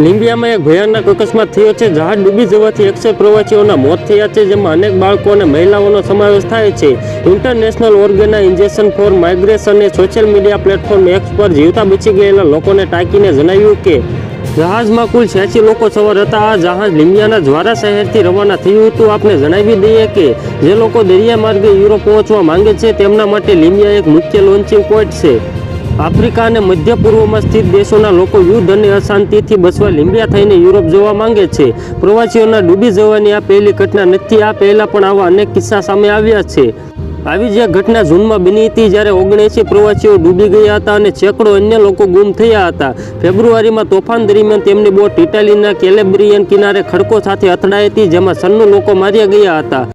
લીંબિયામાં એક ભયાનક અકસ્માત થયો છે. જહાજ ડૂબી જવાથી એકસો પ્રવાસીઓના મોત થયા છે, જેમાં અનેક બાળકો અને મહિલાઓનો સમાવેશ થાય છે. ઇન્ટરનેશનલ ઓર્ગેનાઇઝેશન ફોર માઇગ્રેશને સોશિયલ મીડિયા પ્લેટફોર્મ એક્સ પર જીવતા બચી ગયેલા લોકોને ટાંકીને જણાવ્યું કે, જહાજમાં કુલ છ્યાસી લોકો સવાર હતા. આ જહાજ લીંબિયાના જ્વારા શહેરથી રવાના થયું હતું. આપને જણાવી દઈએ કે, જે લોકો દરિયા માર્ગે યુરોપ પહોંચવા માંગે છે, તેમના માટે લીંબિયા એક મુખ્ય લોન્ચિંગ પોઈન્ટ છે. આફ્રિકા અને મધ્ય પૂર્વમાં સ્થિત દેશોના લોકો યુદ્ધ અને અશાંતિથી બસવા લીંબિયા થઈને યુરોપ જવા માંગે છે. પ્રવાસીઓના ડૂબી જવાની આ પહેલી ઘટના નથી, આ પહેલાં પણ આવા અનેક કિસ્સા સામે આવ્યા છે. આવી જ ઘટના જૂનમાં બની હતી જ્યારે ઓગણએંસી પ્રવાસીઓ ડૂબી ગયા હતા અને સેંકડો અન્ય લોકો ગુમ થયા હતા. ફેબ્રુઆરીમાં તોફાન દરમિયાન તેમની બોટ ઇટાલીના કેલેબ્રિયન કિનારે ખડકો સાથે અથડાઈ હતી, જેમાં સન્નું લોકો માર્યા ગયા હતા.